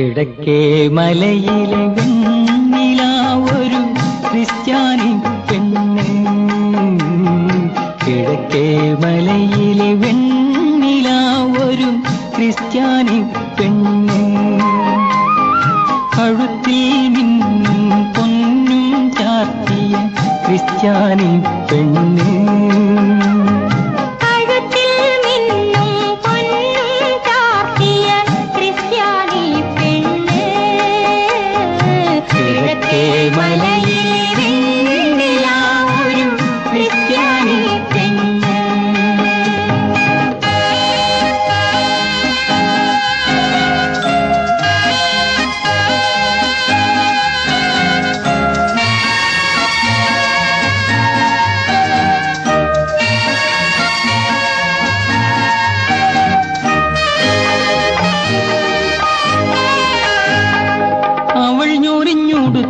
കിഴക്കേ മലയിലെ നിലാവൊരു ക്രിസ്ത്യാനി പെണ്ണ്. കിഴക്കേ മലയിലെ വെണ്ണില ഒരു ക്രിസ്ത്യാനി പെണ്ണ്. കഴുത്തിൽ നിന്നും പൊന്നും ചാർത്തിയ ക്രിസ്ത്യാനി പെണ്ണ്.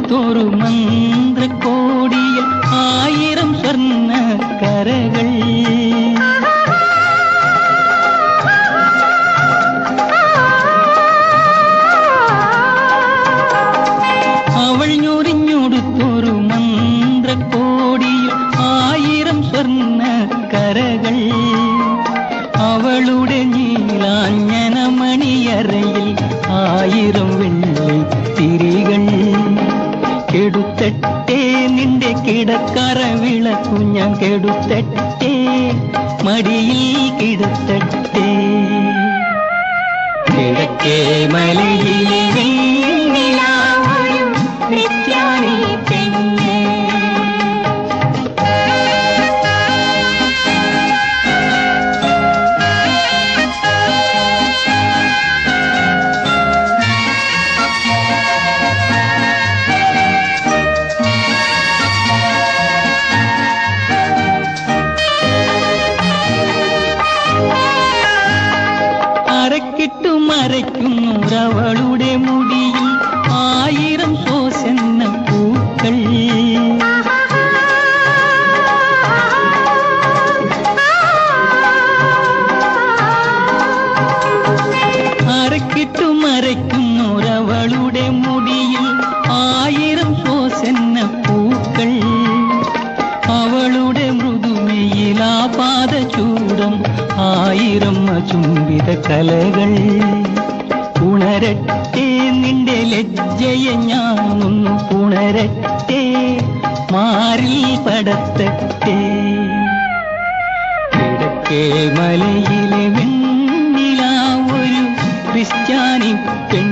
ഞൊറിഞ്ഞുടുത്തൊരു മന്ത്രക്കോടിയിൽ ആയിരം സ്വർണ്ണ കരകൾ അവൾ ഞൊറിഞ്ഞുടുത്തൊരു മന്ത്രക്കോടിയിൽ ആയിരം സ്വർണ്ണ കരകൾ അവളുടെ നീലാഞ്ഞന മണിയറയിൽ ആയിരം വെള്ളി കെടുത്തട്ടേ നിന്റെ കിടക്കറ വിളക്കു ഞാൻ കെടുത്തട്ടേ. മടിയിൽ കിടത്തട്ടേ. കിടക്കേ മലയിലെ അരക്കിട്ടു അവളുടെ മുടിയിൽ ആയിരം കോശന്ന പൂക്കൾ. അരക്കിട്ടു മറയ്ക്കുന്നവളുടെ മുടിയിൽ ആയിരം ശോസന്ന പാത ചൂടും ആയിരം ചുംബിത കലകൾ. ഉണരട്ടെ നിന്റെ ലജ്ജയ ഞാനൊന്നു ഉണരട്ടെ മാറി പടത്തട്ടെ. കിടക്കേ മലയിലെ വെണ്ണിലാവൊരു ക്രിസ്ത്യാനി പെൺ